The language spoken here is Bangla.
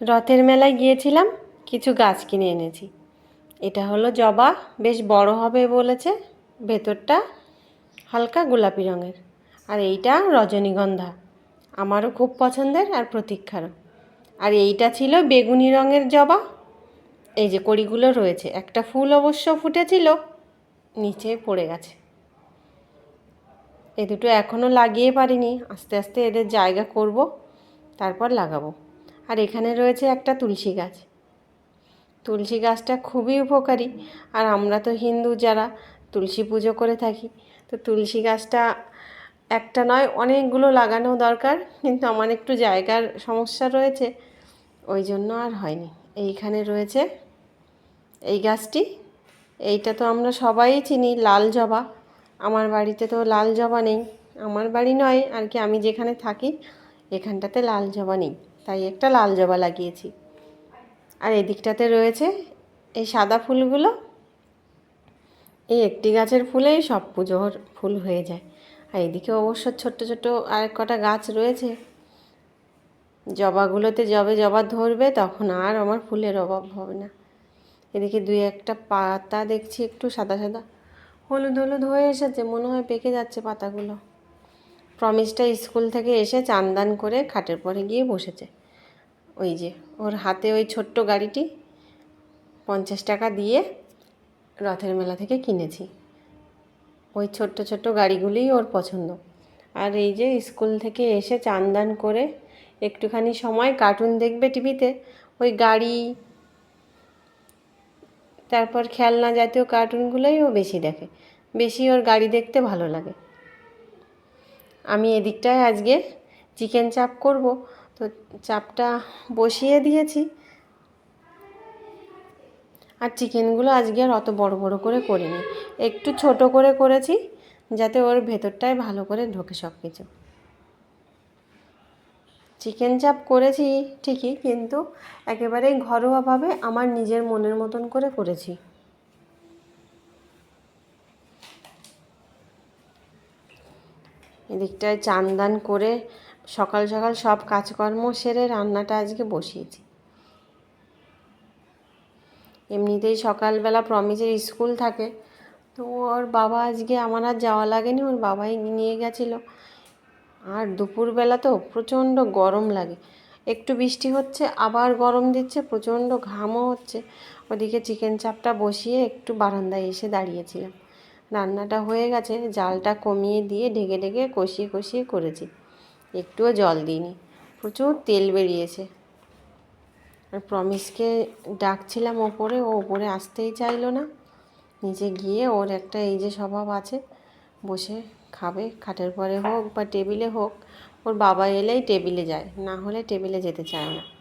রথের মেলায় গিয়েছিলাম, কিছু গাছ কিনে এনেছি। এটা হলো জবা, বেশ বড় হবে বলেছে, ভেতরটা হালকা গোলাপি রঙের। আর এইটা রজনীগন্ধা, আমারও খুব পছন্দের আর প্রতীক্ষারও। আর এইটা ছিল বেগুনি রঙের জবা, এই যে কড়িগুলো রয়েছে, একটা ফুল অবশ্য ফুটেছিল, নিচে পড়ে গেছে। এ দুটো এখনও লাগিয়ে পারিনি, আস্তে আস্তে এদের জায়গা করব, তারপর লাগাবো। আর এখানে রয়েছে একটা তুলসী গাছ। তুলসী গাছটা খুবই উপকারী। আর আমরা তো হিন্দু যারা তুলসী পুজো করে থাকি, তো তুলসী গাছটা একটা নয়, অনেকগুলো লাগানো দরকার, কিন্তু আমার একটু জায়গার সমস্যা রয়েছে, ওই জন্য আর হয়নি। এইখানে রয়েছে এই গাছটি, এইটা তো আমরা সবাই চিনি, লাল জবা। আমার বাড়িতে তো লাল জবা নেই, আমার বাড়ি নয়, আর কি আমি যেখানে থাকি, এখানটাতে লাল জবা নেই। তাই একটা লাল জবা লাগিয়েছি। আর এদিকটাতে রয়েছে এই সাদা ফুলগুলো। এই একটি গাছের ফুলেই সব পুজোর ফুল হয়ে যায়। আর এদিকে অবশ্য ছোট্ট ছোট্ট আরেক কটা গাছ রয়েছে। জবাগুলোতে যবে জবা ধরবে তখন আর আমার ফুলের অভাব হবে না। এদিকে দুই একটা পাতা দেখছি একটু সাদা সাদা। হলুদ হলুদ হয়ে এসেছে, মনে হয় পেকে যাচ্ছে পাতাগুলো। প্রমিসটা স্কুল থেকে এসে চান্দান করে খাটের পরে গিয়ে বসেছে। ওই যে, ওর হাতে ওই ছোট্ট গাড়িটি পঞ্চাশ টাকা দিয়ে রথের মেলা থেকে কিনেছি। ওই ছোট্ট ছোট্ট গাড়িগুলিই ওর পছন্দ। আর এই যে স্কুল থেকে এসে চান্দান করে একটুখানি সময় কার্টুন দেখবে টিভিতে, ওই গাড়ি, তারপর খেলনা জাতীয় কার্টুনগুলোই ও বেশি দেখে। বেশি ওর গাড়ি দেখতে ভালো লাগে। আমি এদিকটায় আজকে চিকেন চাপ করব। তো চাপটা বসিয়ে দিয়েছি। আর চিকেনগুলো আজকে আর অত বড় বড় করে করিনি। একটু ছোট করে করেছি যাতে ওর ভেতরটায় ভালো করে ঢোকে সব কিছু চিকেন চাপ করেছি ঠিকই, কিন্তু একেবারেই ঘরোয়াভাবে আমার নিজের মনের মতন করে করেছি। এদিকটায় চান দান করে সকাল সকাল সব কাজকর্ম সেরে রান্নাটা আজকে বসিয়েছি। এমনিতেই সকালবেলা প্রমিসের স্কুল থাকে, তো ওর বাবা আজকে আমার আর যাওয়া লাগেনি, ওর বাবাই নিয়ে গেছিল। আর দুপুরবেলা তো প্রচণ্ড গরম লাগে, একটু বৃষ্টি হচ্ছে, আবার গরম দিচ্ছে, প্রচণ্ড ঘামও হচ্ছে। ওদিকে চিকেন চাপটা বসিয়ে একটু বারান্দায় এসে দাঁড়িয়েছিলাম। রান্নাটা হয়ে গেছে, জালটা কমিয়ে দিয়ে ঢেকে ঢেকে কষিয়ে কষিয়ে করেছি। একটুও জল দিইনি, প্রচুর তেল বেরিয়েছে। আর প্রমিসকে ডাকছিলাম ওপরে, ও ওপরে আসতেই চাইলো না। নিচে গিয়ে ওর একটা এই যে স্বভাব আছে, বসে খাবে, খাটের পরে হোক বা টেবিলে হোক, ওর বাবা এলেই টেবিলে যায়, না হলে টেবিলে যেতে চায় না।